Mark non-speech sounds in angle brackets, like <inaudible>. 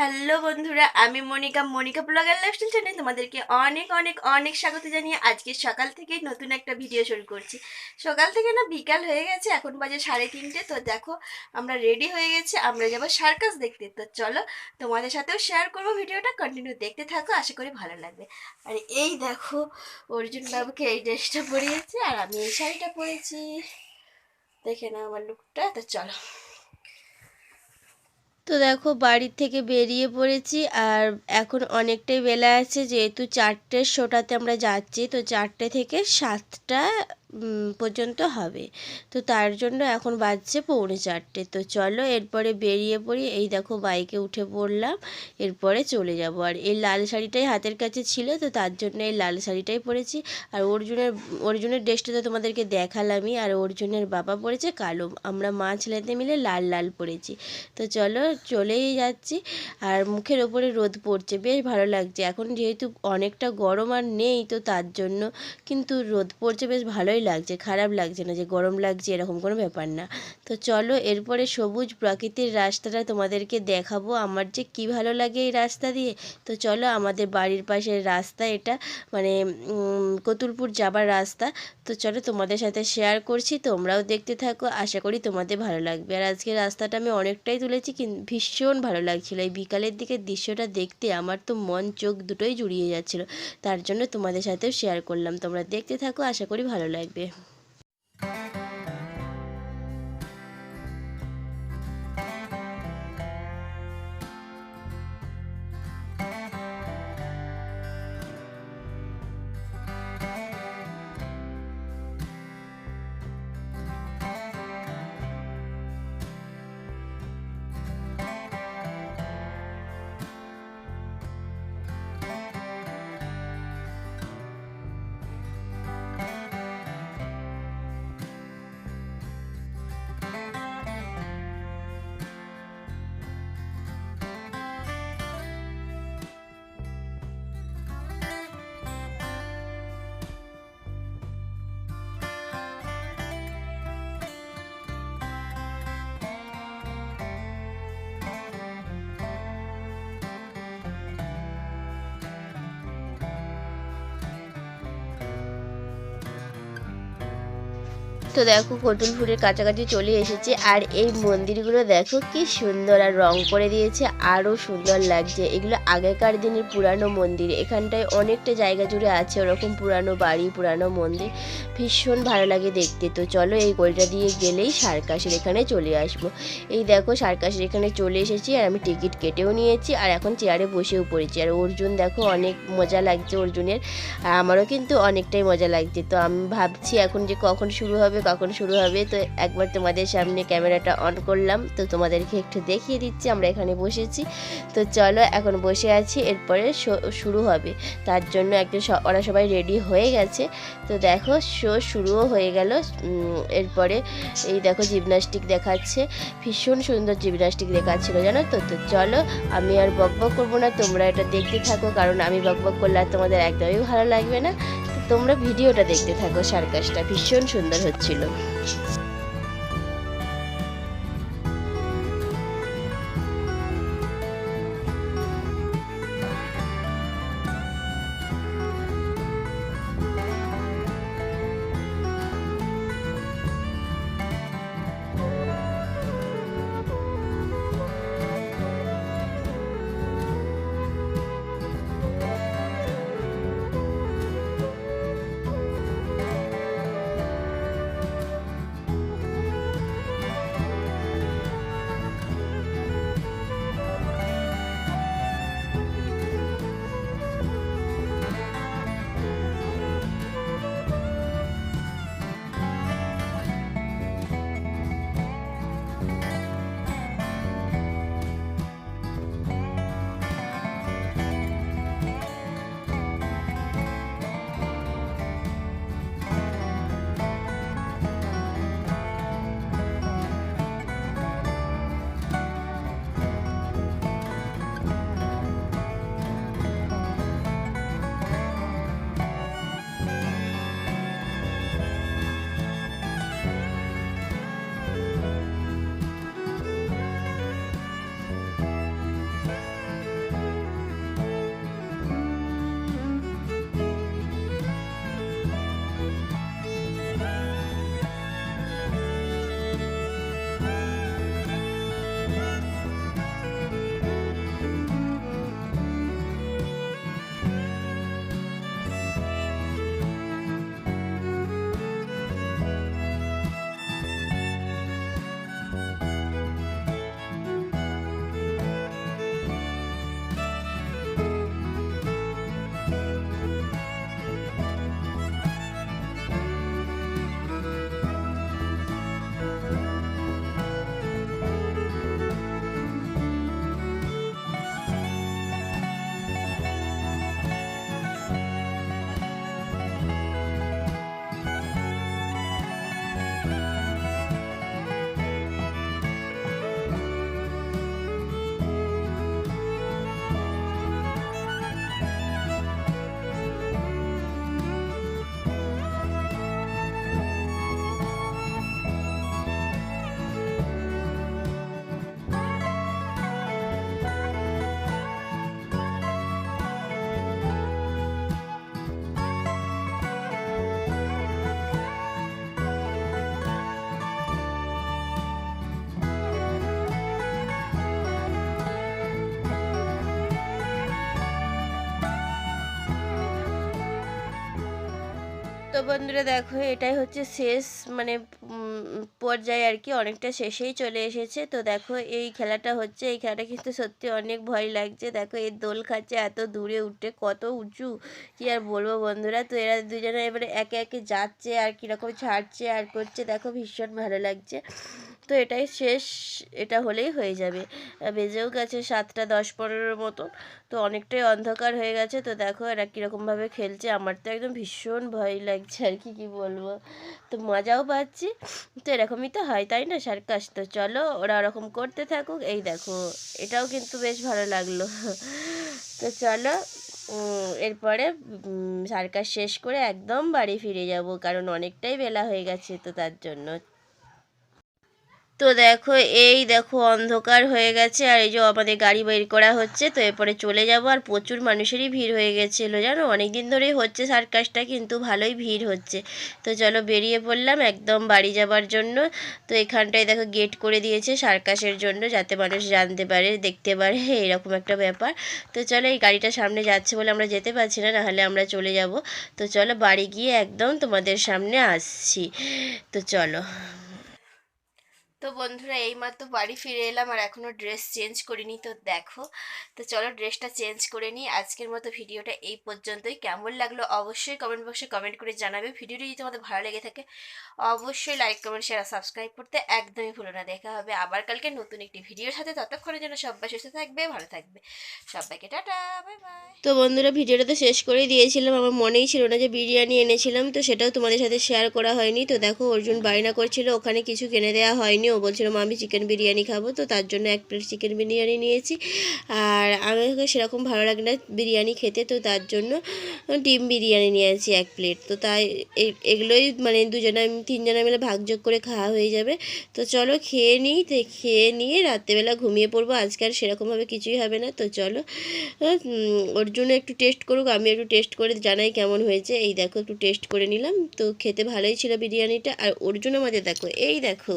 Hello বন্ধুরা, আমি Monika Monika blogger lifestyle চ্যানেলে তোমাদেরকে অনেক অনেক অনেক স্বাগত জানিয়ে আজকে সকাল থেকে নতুন একটা ভিডিও শুরু করছি। সকাল থেকে না বিকাল হয়ে গেছে, এখন বাজে সাড়ে তিনটে, তো দেখো আমরা রেডি হয়ে গেছি, আমরা যাব সার্কাস দেখতে। তো চলো তোমাদের সাথেও শেয়ার করব ভিডিওটা কন্টিনিউ দেখতে থাকো, আশা করি ভালো লাগবে। আর এই দেখো অর্জুন বাবুকে এই ড্রেসটা পরিয়েছে, আর আমি এই শাড়িটা পরেছি। দেখে না আমার লুকটা তো চলো। তো দেখো বাড়ির থেকে বেরিয়ে পড়েছি আর এখন অনেকটাই বেলা আছে, যেহেতু চারটের শোটাতে আমরা যাচ্ছি, তো চারটে থেকে সাতটা পর্যন্ত হবে। তো তার জন্য এখন বাজছে পৌনে চারটে। তো চলো এরপরে বেরিয়ে পড়ি। এই দেখো বাইকে উঠে পড়লাম, এরপরে চলে যাব। আর এই লাল শাড়িটাই হাতের কাছে ছিল, তো তার জন্য এই লাল শাড়িটাই পরেছি। আর অর্জুনের অর্জুনের ড্রেসটা তো তোমাদেরকে দেখালামই। আর অর্জুনের বাবা পরেছে কালো। আমরা মা ছেলেতে মিলে লাল লাল পরেছি। তো চলো চলেই যাচ্ছি। আর মুখের ওপরে রোদ পড়ছে। বেশ ভালো লাগছে। এখন যেহেতু অনেকটা গরম আর নেই, তো তার জন্য কিন্তু রোদ পড়ছে। বেশ ভালোই লাগছে, খারাপ লাগছে না যে গরম লাগছে, এরকম কোনো ব্যাপার না। তো চলো এরপরে সবুজ প্রকৃতির রাস্তাটা তোমাদেরকে দেখাবো, আমার যে কি ভালো লাগে এই রাস্তা দিয়ে। তো চলো আমাদের বাড়ির পাশের রাস্তা এটা মানে কতুলপুর যাবার রাস্তা। তো চলো তোমাদের সাথে শেয়ার করছি, তোমরাও দেখতে থাকো, আশা করি তোমাদের ভালো লাগবে। আর আজকে রাস্তাটা আমি অনেকটাই তুলেছি কিন্তু ভীষণ ভালো লাগছিল। এই বিকালের দিকে দৃশ্যটা দেখতে আমার তো মন, চোখ দুটোই জুড়িয়ে যাচ্ছিল। তার জন্য তোমাদের সাথেও শেয়ার করলাম, তোমরা দেখতে থাকো, আশা করি ভালো লাগবে। de তো দেখো কতুলপুরের কাছাকাছি চলে এসেছে আর এই মন্দিরগুলো দেখো কি সুন্দর আর রং করে দিয়েছে আরও সুন্দর লাগছে। এগুলো আগেকার দিনের পুরানো মন্দির, এখানটায় অনেকটা জায়গা জুড়ে আছে ওরকম পুরানো বাড়ি, পুরানো মন্দির। ভীষণ ভালো লাগে দেখতে। তো চলো এই গলিটা দিয়ে গেলেই সার্কাসের এখানে চলে আসব। এই দেখো সার্কাসের এখানে চলে এসেছি আর আমি টিকিট কেটেও নিয়েছি আর এখন চেয়ারে বসেও পড়েছি। আর অর্জুন দেখো অনেক মজা লাগছে অর্জুনের আর আমারও কিন্তু অনেকটাই মজা লাগছে। তো আমি ভাবছি এখন যে কখন শুরু হবে কখন শুরু হবে, তো একবার তোমাদের সামনে ক্যামেরাটা অন করলাম, তো তোমাদেরকে একটু দেখিয়ে দিচ্ছি, আমরা এখানে বসেছি। তো চলো এখন বসে আছি, এরপরে শুরু হবে। তার জন্য একজন ওরা সবাই রেডি হয়ে গেছে। তো দেখো, শো শুরুও হয়ে গেল এরপরে এই দেখো জিমনাস্টিক দেখাচ্ছে। ভীষণ সুন্দর জিমনাস্টিক দেখাচ্ছিল, জানো তো? তো চলো, আমি আর বক বক করব না, তোমরা এটা দেখতে থাকো, কারণ আমি বক বক করলে আর তোমাদের একদমই ভালো লাগবে না। তো তোমরা ভিডিওটা দেখতে থাকো সার্কাসটা ভীষণ সুন্দর হচ্ছিল। বন্ধুরা দেখো, এটাই হচ্ছে শেষ মানে পর্যায়ে আর কি। অনেকটা শেষেই চলে এসেছে। তো দেখো, এই খেলাটা হচ্ছে, এই খেলাটা কিন্তু সত্যি অনেক ভয় লাগছে। দেখো এর দোল খাচ্ছে এত দূরে উঠে কত উঁচু, কি আর বলব বন্ধুরা? তো এরা দুজনে এবারে একে একে যাচ্ছে আর কীরকম ছাড়ছে আর করছে, দেখো ভীষণ ভালো লাগছে। তো এটাই শেষ, এটা হলেই হয়ে যাবে। বেজেও গেছে সাতটা দশ পনেরোর মতো তো অনেকটাই অন্ধকার হয়ে গেছে। তো দেখো, এরা কীরকমভাবে খেলছে। আমার তো একদম ভীষণ ভয় লাগছে। আর কি, কী বলব? তো মজাও পাচ্ছি। তো এরকমই তো হয়, তাই না, সার্কাস? তো চলো, ওরা ওরকম করতে থাকুক। এই দেখো, এটাও কিন্তু বেশ ভালো লাগল। তো চলো এরপরে সার্কাস শেষ করে একদম বাড়ি ফিরে যাব, কারণ অনেকটাই বেলা হয়ে গেছে তো তার জন্য। তো দেখো, এই দেখো অন্ধকার হয়ে গেছে, আর এই যে আমাদের গাড়ি বের করা হচ্ছে, তো এরপরে চলে যাব, আর প্রচুর মানুষেরই ভিড় হয়ে গেছিল, জানো? অনেক দিন ধরেই হচ্ছে সার্কাসটা, কিন্তু ভালোই ভিড় হচ্ছে। তো চলো বেরিয়ে পড়লাম একদম বাড়ি যাবার জন্য। তো এখানটায় দেখো গেট করে দিয়েছে সার্কাসের জন্য, যাতে মানুষ জানতে পারে, দেখতে পারে, <laughs> এরকম একটা ব্যাপার। তো চলো এই গাড়িটা সামনে যাচ্ছে বলে আমরা যেতে পারছি না, নাহলে আমরা চলে যাব। তো চলো বাড়ি গিয়ে একদম তোমাদের সামনে আসছি। তো চলো। তো বন্ধুরা, এইমাত্র বাড়ি ফিরে এলাম আর এখনও ড্রেস চেঞ্জ করিনি। তো দেখো, তো চলো ড্রেসটা চেঞ্জ করে নিই। আজকের মতো ভিডিওটা এই পর্যন্তই। কেমন লাগল অবশ্যই কমেন্ট বক্সে কমেন্ট করে জানাবে। ভিডিওটি যদি তোমাদের ভালো লেগে থাকে, অবশ্যই লাইক কমেন্ট শেয়ার সাবস্ক্রাইব করতে একদমই ভুলো না। দেখা হবে আবার কালকে নতুন একটি ভিডিওর সাথে। ততক্ষণের জন্য সবাই সুস্থ থাকবে, ভালো থাকবে। সবাইকে টাটা বাই বাই তো বন্ধুরা, ভিডিওটা তো শেষ করেই দিয়েছিলাম। আমার মনেই ছিল না যে বিরিয়ানি এনেছিলাম, তো সেটাও তোমাদের সাথে শেয়ার করা হয়নি। তো দেখো, অর্জুন বায়না করছিল, ওখানে কিছু কিনে দেওয়া হয়নি। ও বলছিল আমি চিকেন বিরিয়ানি খাব। তো তার জন্য এক প্লেট চিকেন বিরিয়ানি নিয়েছি। আর আমাকে সেরকম ভালো লাগে না বিরিয়ানি খেতে, তো তার জন্য ডিম বিরিয়ানি নিয়েছি এক প্লেট তো তাই এগুলোই মানে দুজনে তিনজনে মিলে ভাগযোগ করে খাওয়া হয়ে যাবে। তো চলো খেয়ে নিই, তো খেয়ে নিয়ে রাত্রেবেলা ঘুমিয়ে পড়ব। আজকে আর সেরকমভাবে কিছুই হবে না। তো চলো ওর জন্য একটু টেস্ট করুক, আমি একটু টেস্ট করে জানাই কেমন হয়েছে। এই দেখো, একটু টেস্ট করে নিলাম। তো খেতে ভালোই ছিল বিরিয়ানিটা। আর ওর জন্য আমাদের দেখো, এই দেখো।